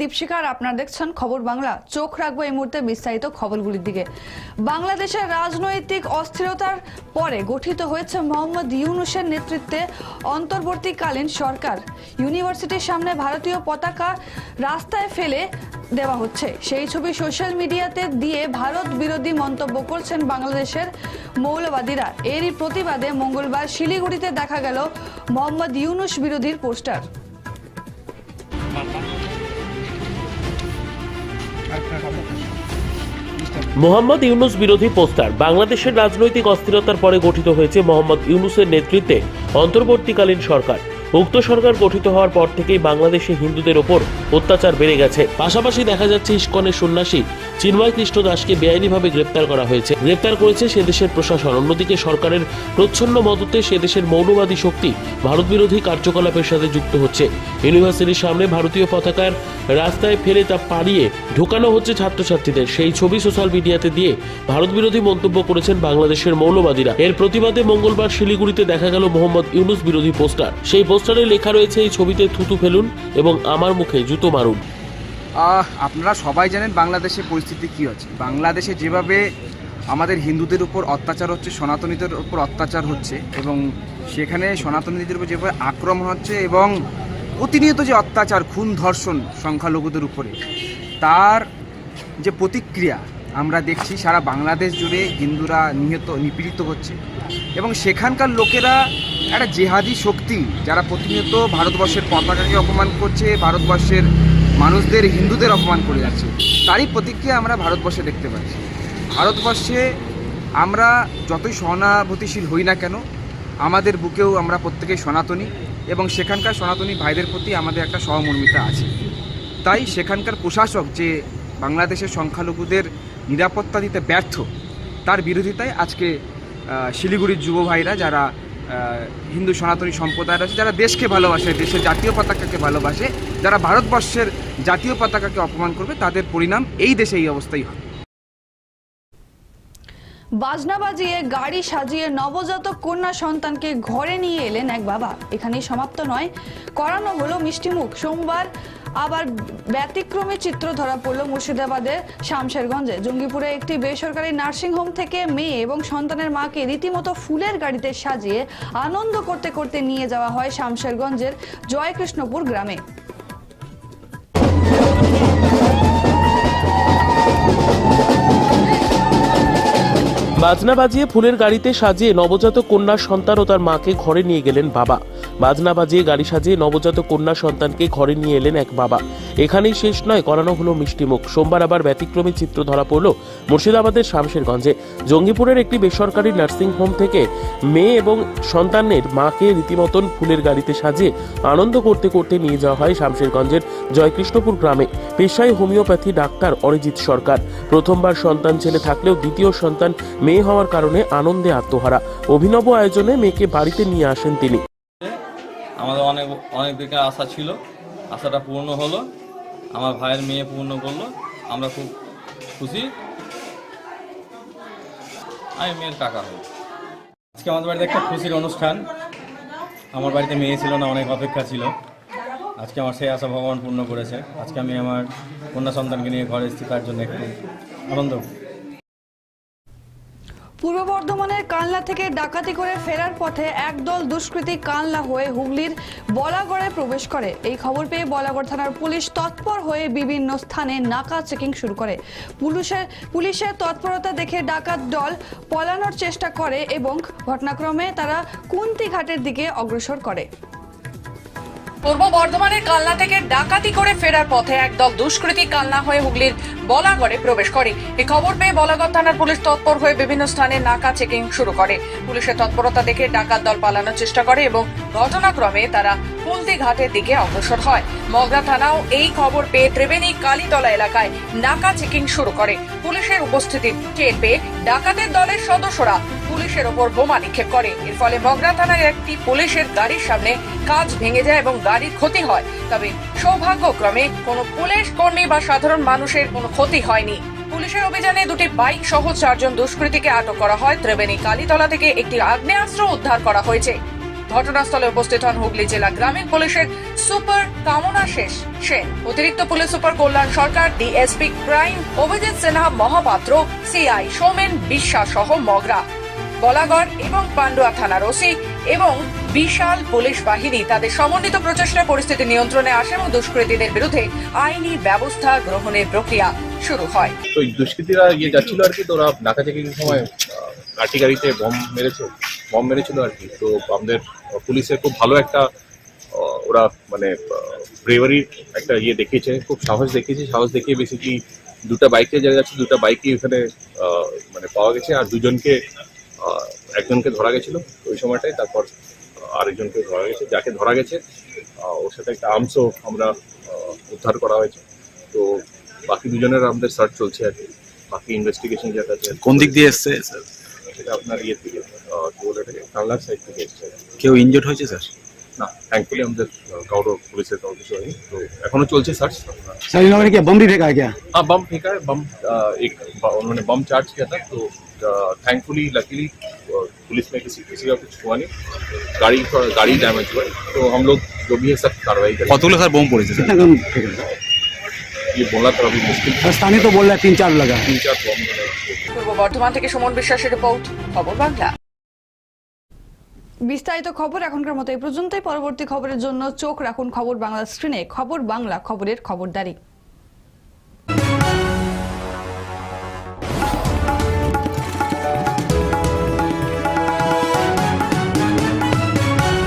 দীপশিকা আর আপনারা দেখছেন খবর বাংলা। চোখ রাখব এই মুহূর্তে বিস্তারিত খবরগুলির দিকে। বাংলাদেশের রাজনৈতিক অস্থিরতার পরে গঠিত হয়েছে মোহাম্মদ ইউনুসের নেতৃত্বে অন্তর্বর্তীকালীন সরকার। ইউনিভার্সিটির সামনে ভারতীয় পতাকা রাস্তায় ফেলে দেওয়া হচ্ছে। সেই ছবি সোশ্যাল মিডিয়াতে দিয়ে ভারত বিরোধী মন্তব্য করছেন বাংলাদেশের মৌলবাদীরা। এরই প্রতিবাদে মঙ্গলবার শিলিগুড়িতে দেখা গেল মোহাম্মদ ইউনুস বিরোধীর পোস্টার। মোহাম্মদ ইউনুস বিরোধী পোস্টার, বাংলাদেশের রাজনৈতিক অস্থিরতার পরে গঠিত হয়েছে মোহাম্মদ ইউনুসের নেতৃত্বে অন্তর্বর্তীকালীন সরকার। উক্ত সরকার গঠিত হওয়ার পর থেকেই বাংলাদেশে হিন্দুদের ওপর অত্যাচার বেড়ে গেছে। পাশাপাশি দেখা যাচ্ছে ইস্কনের সন্ন্যাসী চিন্ময় কৃষ্ণ দাসকে বেআইনিভাবে গ্রেপ্তার করা হয়েছে। গ্রেপ্তার করেছে সে দেশের প্রশাসন। অন্যদিকে সরকারের প্রচ্ছন্ন মদতে সে দেশের মৌলবাদী শক্তি ভারত বিরোধী কার্যকলাপের সাথে যুক্ত হচ্ছে। ইউনিভার্সিটির সামনে ভারতীয় পতাকার রাস্তায় ফেলে তা পাড়িয়ে ঢোকানো হচ্ছে ছাত্রছাত্রীদের। সেই ছবি সোশ্যাল মিডিয়াতে দিয়ে ভারত বিরোধী মন্তব্য করেছেন বাংলাদেশের মৌলবাদীরা। এর প্রতিবাদে মঙ্গলবার শিলিগুড়িতে দেখা গেল মোহাম্মদ ইউনুস বিরোধী পোস্টার। সেই পোস্টারে লেখা রয়েছে, এই ছবিতে থুতু ফেলুন এবং আমার মুখে জুতো মারুন। আপনারা সবাই জানেন বাংলাদেশের পরিস্থিতি কী হচ্ছে বাংলাদেশে যেভাবে আমাদের হিন্দুদের উপর অত্যাচার হচ্ছে, সনাতনীদের উপর অত্যাচার হচ্ছে এবং সেখানে সনাতনীদের উপর যেভাবে আক্রমণ হচ্ছে এবং প্রতিনিয়ত যে অত্যাচার, খুন, ধর্ষণ সংখ্যালঘুদের উপরে, তার যে প্রতিক্রিয়া আমরা দেখছি সারা বাংলাদেশ জুড়ে হিন্দুরা নিহত, নিপীড়িত হচ্ছে এবং সেখানকার লোকেরা একটা জেহাদি শক্তি যারা প্রতিনিয়ত ভারতবর্ষের পতাকাকে অপমান করছে, ভারতবর্ষের মানুষদের, হিন্দুদের অপমান করে যাচ্ছে, তারই প্রতিক্রিয়া আমরা ভারতবর্ষে দেখতে পাচ্ছি। ভারতবর্ষে আমরা যতই সহানুভূতিশীল হই না কেন, আমাদের বুকেও আমরা প্রত্যেকেই সনাতনী এবং সেখানকার সনাতনী ভাইদের প্রতি আমাদের একটা সহমর্মিতা আছে। তাই সেখানকার প্রশাসক যে বাংলাদেশের সংখ্যালঘুদের নিরাপত্তা দিতে ব্যর্থ, তার বিরোধিতায় আজকে শিলিগুড়ির যুব ভাইরা যারা হিন্দু সনাতনী সম্প্রদায় আছে, যারা দেশকে ভালোবাসে, দেশের জাতীয় পতাকাকে ভালোবাসে, যারা ভারতবর্ষের জাতীয় পতাকাকে অপমান করবে, তাদের পরিণাম এই দেশে এই অবস্থাই হবে বাজনা বাজিয়ে, গাড়ি সাজিয়ে নবজাতক কন্যা সন্তানকে ঘরে নিয়ে এলেন এক বাবা। এখানেই সমাপ্ত নয়। করানো হলো মিষ্টিমুখ। সোমবার আবার ব্যতিক্রমী চিত্র ধরা পড়ল মুর্শিদাবাদের শামশেরগঞ্জে। জঙ্গিপুরে একটি বেসরকারি নার্সিংহোম থেকে মেয়ে এবং সন্তানের মাকে রীতিমতো ফুলের গাড়িতে সাজিয়ে আনন্দ করতে করতে নিয়ে যাওয়া হয় শামশেরগঞ্জের জয়কৃষ্ণপুর গ্রামে। বাজনা বাজিয়ে ফুলের গাড়িতে সাজিয়ে নবজাতক কন্যা সন্তান ও তার মাকে ঘরে নিয়ে গেলেন বাবা। বাজনা বাজিয়ে গাড়ি সাজিয়ে নবজাতক কন্যা সন্তানকে ঘরে নিয়ে এলেন এক বাবা। এখানেই শেষ নয় করানো হলো মিষ্টিমুখ সোমবার আবার ব্যতিক্রমী চিত্র ধরা পড়ল মুর্শিদাবাদের শামশেরগঞ্জে। জঙ্গিপুরের একটি বেসরকারি নার্সিং হোম থেকে মেয়ে এবং সন্তানের মাকে রীতিমতন ফুলের গাড়িতে সাজিয়ে আনন্দ করতে করতে নিয়ে যাওয়া হয় শামশেরগঞ্জের জয়কৃষ্ণপুর গ্রামে। পেশায় হোমিওপ্যাথি ডাক্তার অরিজিৎ সরকার। প্রথমবার সন্তান ছেলে থাকলেও দ্বিতীয় সন্তান মেয়ে হওয়ার কারণে আনন্দে আত্মহারা। অভিনব আয়োজনে মেয়েকে বাড়িতে নিয়ে আসেন তিনি। আমাদের অনেক অনেক দিকে আশা ছিল। আশাটা পূর্ণ হলো। আমার ভাইয়ের মেয়ে পূর্ণ করল। আমরা খুব খুশি। আমি মেয়ের কাকা হই আজকে আমাদের বাড়িতে একটা খুশির অনুষ্ঠান। আমার বাড়িতে মেয়ে ছিল না, অনেক অপেক্ষা ছিল। আজকে আমার সেই আশা ভগবান পূর্ণ করেছে। আজকে আমি আমার কন্যা সন্তানকে নিয়ে ঘরে এসেছি তার জন্য একটু আনন্দ পূর্ব বর্ধমানের কানলা থেকে ডাকাতি করে ফেরার পথে একদল দুষ্কৃতী কানলা হয়ে হুগলির বলাগড়ে প্রবেশ করে। এই খবর পেয়ে বলাগড় থানার পুলিশ তৎপর হয়ে বিভিন্ন স্থানে নাকা চেকিং শুরু করে। পুলিশের পুলিশের তৎপরতা দেখে ডাকাত দল পলানোর চেষ্টা করে এবং ঘটনাক্রমে তারা কুন্তি ঘাটের দিকে অগ্রসর করে। পূর্ব বর্ধমানের কালনা থেকে ডাকাতি করে ফেরার পথে একদল দুষ্কৃতী কালনা হয়ে হুগলির বলাগড়ে প্রবেশ করে। এ খবর পেয়ে বলাগড় থানার পুলিশ তৎপর হয়ে বিভিন্ন স্থানে নাকা চেকিং শুরু করে। পুলিশের তৎপরতা দেখে ডাকাত দল পালানোর চেষ্টা করে এবং ঘটনাক্রমে তারা কুলতি ঘাটের দিকে অগ্রসর হয়। মগরা থানাও এই খবর পেয়ে ত্রিবেণী কালীতলা এলাকায় নাকা চেকিং শুরু করে। পুলিশের উপস্থিতি টের পেয়ে ডাকাতের দলের সদস্যরা পুলিশের ওপর বোমা নিক্ষেপ করে। এর ফলে মগরা থানার একটি পুলিশের গাড়ির সামনে কাজ ভেঙে যায় এবং গাড়ির ক্ষতি হয়। তবে সৌভাগ্যক্রমে কোনো পুলিশ কর্মী বা সাধারণ মানুষের কোনো ক্ষতি হয়নি। পুলিশের অভিযানে দুটি বাইক সহ চারজন দুষ্কৃতীকে আটক করা হয়। ত্রিবেণী কালীতলা থেকে একটি আগ্নেয়াস্ত্র উদ্ধার করা হয়েছে। ঘটনাস্থলে উপস্থিত হন হুগলি জেলা গ্রামীণ পুলিশের সুপার কামনা শেষ সেন। অতিরিক্ত police super Kalyan Sarkar, DSP crime Abhijit Sinha, Mahapatra CI Soumen Biswas সহ মগরা। বলাগড় এবং পান্ডুয়া থানার ওসি এবং বিশাল পুলিশ বাহিনী তাদের সমন্বিত প্রচেষ্টায় পরিস্থিতি নিয়ন্ত্রণে আসে এবং দুষ্কৃতীদের বিরুদ্ধে আইনি ব্যবস্থা গ্রহণের প্রক্রিয়া শুরু হয়। দুষ্কৃতীরা ইয়ে যাচ্ছিল আর কি, তো ওরা নাকা চেকিং সময় গাড়িতে বম মেরেছে। বম মেরেছিল আর কি। তো আমাদের পুলিশের খুব ভালো একটা ওরা মানে ব্রেভারির একটা ইয়ে দেখিয়েছে খুব সাহস দেখিয়েছে। সাহস দেখিয়ে বেসিকলি দুটো বাইকে জায়গা যাচ্ছে দুটো বাইকই ওখানে আহ, মানে পাওয়া গেছে আর দুজনকে একজনকে ধরা গেছিল ওই সময়টায় তারপর আরেকজনকে ধরা গেছে যাকে ধরা গেছে ওর সাথে একটা আর্মসও আমরা উদ্ধার করা হয়েছে। তো বাকি দুজনের আমাদের সার্চ চলছে আর কি। বাকি ইনভেস্টিগেশন যেটা আছে কোন দিক দিয়ে এসছে? স্যার সেটা আপনার ইয়ে থেকে আহ, কি বলে এটাকে কানলার সাইড থেকে এসছে কেউ ইনজোর্ড হয়েছে স্যার না থ্যাঙ্কফুলি আমাদের আহ, কারো পুলিশের কারো কিছু হয়নি তো এখনো চলছে সার্চ सर इन्होंने क्या बम भी फेंका है क्या हाँ बम फेंका है बम अ, एक ब- उन्होंने बम चार्ज किया था तो थैंकफुली लकीली पुलिस में किसी किसी का कुछ हुआ नहीं गाड़ी थोड़ा गाड़ी डैमेज हुआ है तो हम लोग जो भी है सब कार्रवाई करेंगे কতগুলো স্যার বোম পড়েছে স্যার कितना कम फेंका ये बोलना तो अभी मुश्किल सर स्थानीय तो बोल रहा है तीन चार लगा है तीन चार बम পূর্ব বর্ধমান থেকে সুমন বিশ্বাসের রিপোর্ট খবর বাংলা বিস্তারিত খবর এখনকার মতো এই পর্যন্তই। পরবর্তী খবরের জন্য চোখ রাখুন খবর বাংলা স্ক্রিনে। খবর বাংলা খবরের খবরদারি।